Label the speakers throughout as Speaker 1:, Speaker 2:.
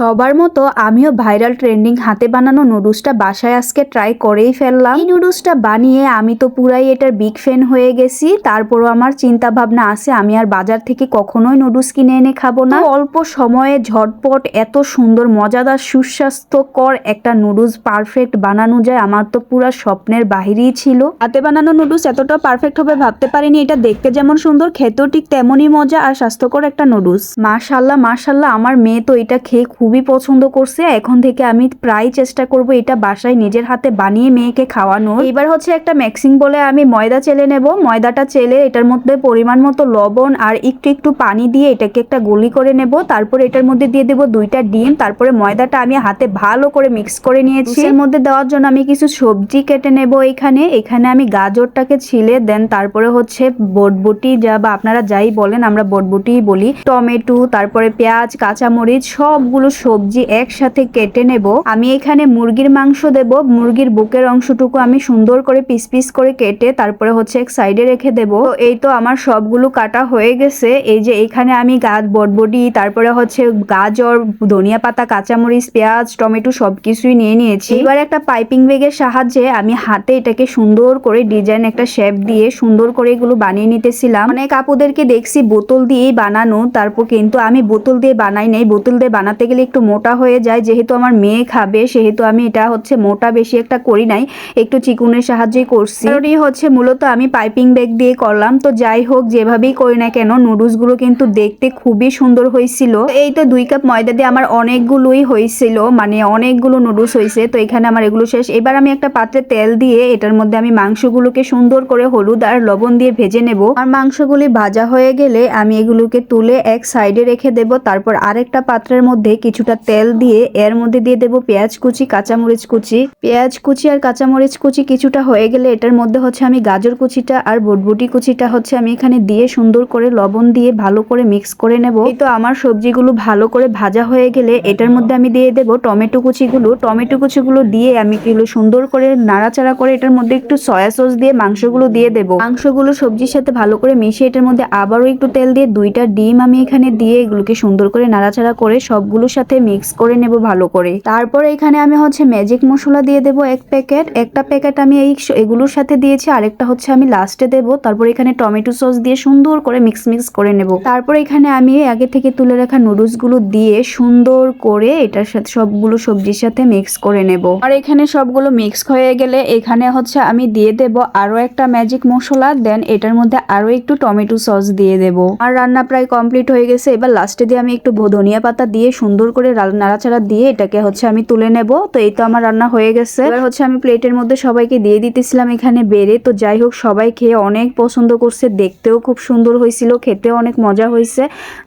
Speaker 1: সবার মতো আমিও ভাইরাল ট্রেন্ডিং হাতে বানানো নুডলসটা বাসায় আজকে ট্রাই করেই ফেললাম। এই নুডলসটা বানিয়ে আমি তো পুরাই এটার বিগ ফ্যান হয়ে গেছি। তারপরও আমার চিন্তা ভাবনা আছে, আমি আর বাজার থেকে কখনোই নুডলস কিনে এনে খাব না। অল্প সময়ে ঝটপট এত সুন্দর, মজাদার, সুস্বাস্থ্যকর একটা নুডলস পারফেক্ট বানানো যায়, আমার তো পুরা স্বপ্নের বাহিরেই ছিল। হাতে বানানো নুডলস এতটা পারফেক্ট হবে ভাবতে পারিনি, এটা দেখতে যেমন সুন্দর, খেতেও ঠিক তেমনই মজা আর স্বাস্থ্যকর একটা নুডলস। মাশাল্লাহ মাশাল্লাহ, আমার মেয়ে তো এটা খেয়ে খুবই পছন্দ করছে। এখন থেকে আমি প্রায় চেষ্টা করব এটা বাসায় নিজের হাতে বানিয়ে মেয়েকে খাওয়ানো এবার হচ্ছে একটা ম্যাক্সিং বলে আমি ময়দা চেলে নেব। ময়দাটা চেলে এটার মধ্যে পরিমাণ মতো লবণ আর একটু একটু পানি দিয়ে এটাকে একটা গলি করে নেব। তারপর এটার মধ্যে দিয়ে দেব দুইটা ডিম। তারপরে ময়দাটা আমি হাতে ভালো করে মিক্স করে নিয়েছি। এর মধ্যে দেওয়ার জন্য আমি কিছু সবজি কেটে নেব এখানে। এখানে আমি গাজরটাকে ছিলে, দেন তারপরে হচ্ছে বটবটি যা বা আপনারা যাই বলেন, আমরা বটবটিই বলি। টমেটো, তারপরে পেঁয়াজ, কাঁচামরিচ, সবগুলো সবজি একসাথে কেটে নেব। আমি এখানে মুরগির মাংস দেব। মুরগির বুকের অংশটুকু আমি সুন্দর করে পিস পিস করে কেটে তারপরে হচ্ছে এক সাইডে রেখে দেব। এই তো আমার সবগুলো কাটা হয়ে গেছে। এই যে এখানে আমি গাছ বটবটি, তারপরে হচ্ছে গাজর, ধনিয়া পাতা, কাঁচামরিচ, পেঁয়াজ, টমেটো সবকিছুই নিয়ে নিয়েছি। এবার একটা পাইপিং ব্যাগের সাহায্যে আমি হাতে এটাকে সুন্দর করে ডিজাইন একটা শেপ দিয়ে সুন্দর করে এগুলো বানিয়ে নিতেছিলাম। অনেক আপুদেরকে দেখছি বোতল দিয়েই বানানো, তারপর কিন্তু আমি বোতল দিয়ে বানাই নাই। বোতল দিয়ে বানাতে গেলে একটু মোটা হয়ে যায়, যেহেতু আমার মেয়ে খাবে, সেহেতু আমি এটা হচ্ছে মোটা বেশি একটা করি নাই, একটু চিকুনের সাহায্যেই করছি। হচ্ছে মূলত আমি পাইপিং ব্যাগ দিয়ে করলাম, তো যাই হোক, যেভাবেই করি না কেন নুডলসগুলো কিন্তু দেখতে খুবই সুন্দর হয়েছিল। এই তো দুই কাপ ময়দা দিয়ে আমার অনেকগুলোই হয়েছিল মানে অনেকগুলো নুডলস হয়েছে, তো এখানে আমার এগুলো শেষ। এবার আমি একটা পাত্রে তেল দিয়ে এটার মধ্যে আমি মাংসগুলোকে সুন্দর করে হলুদ আর লবণ দিয়ে ভেজে নেব। আর মাংসগুলি ভাজা হয়ে গেলে আমি এগুলোকে তুলে এক সাইডে রেখে দেব, তারপর আরেকটা পাত্রের মধ্যে কিছুটা তেল দিয়ে এর মধ্যে দিয়ে দেব পেঁয়াজ কুচি, কাঁচামরিচ কুচি। পেঁয়াজ কুচি আর কাঁচামরিচ কুচি কিছুটা হয়ে গেলে এটার মধ্যে হচ্ছে আমি গাজর কুচিটা আর বটবটি কুচিটা হচ্ছে আমি এখানে দিয়ে সুন্দর করে লবণ দিয়ে ভালো করে মিক্স করে নেব। তো আমার সবজিগুলো ভালো করে ভাজা হয়ে গেলে এটার মধ্যে আমি দিয়ে দেব টমেটো কুচিগুলো। টমেটো কুচিগুলো দিয়ে আমি এগুলো সুন্দর করে নাড়াচাড়া করে এটার মধ্যে একটু সয়া সস দিয়ে মাংসগুলো দিয়ে দেব। মাংসগুলো সবজির সাথে ভালো করে মিশিয়ে এটার মধ্যে আবারও একটু তেল দিয়ে দুইটা ডিম আমি এখানে দিয়ে এগুলোকে সুন্দর করে নাড়াচাড়া করে সবগুলোর সাথে মিক্স করে নেব ভালো করে। তারপর এখানে আমি হচ্ছে ম্যাজিক মশলা দিয়ে দেব এক প্যাকেট একটা প্যাকেট আমি এই এগুলোর সাথে দিয়েছি, আরেকটা হচ্ছে আমি লাস্টে দেব। তারপর এখানে টমেটো সস দিয়ে সুন্দর করে মিক্স মিক্স করে নেব। তারপর এখানে আমি আগে থেকে তুলে রাখা নুডলসগুলো দিয়ে সুন্দর করে এটার সাথে সবগুলো সবজির সাথে মিক্স করে নেব। আর এখানে সবগুলো মিক্স হয়ে গেলে এখানে হচ্ছে আমি দিয়ে দেব আরও একটা ম্যাজিক মশলা। দেন এটার মধ্যে আরও একটু টমেটো সস দিয়ে দেব। আর রান্না প্রায় কমপ্লিট হয়ে গেছে। এবার লাস্টে দিয়ে আমি একটু ধনিয়া পাতা দিয়ে সুন্দর করে নাড়াচাড়া দিয়ে এটাকে হচ্ছে আমি তুলে নেব। তো এই তো আমার রান্না হয়ে গেছে। এবার হচ্ছে আমি প্লেটের মধ্যে সবাইকে দিয়ে দিতেছিলাম এখানে বেড়ে। তো যাই হোক, সবাই খেয়ে অনেক পছন্দ করছে। দেখতেও খুব সুন্দর হয়েছিল, খেতেও অনেক মজা হয়েছে।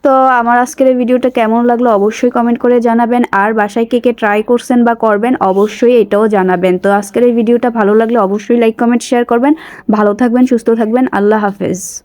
Speaker 1: তো আমার আজকের এই ভিডিওটা কেমন লাগল অবশ্যই কমেন্ট করে জানাবেন। আর বাসায় কে কে ট্রাই করছেন বা করবেন অবশ্যই এটাও জানাবেন। তো আজকের এই ভিডিওটা ভালো লাগলে অবশ্যই লাইক, কমেন্ট, শেয়ার করবেন। ভালো থাকবেন, সুস্থ থাকবেন। আল্লাহ হাফেজ।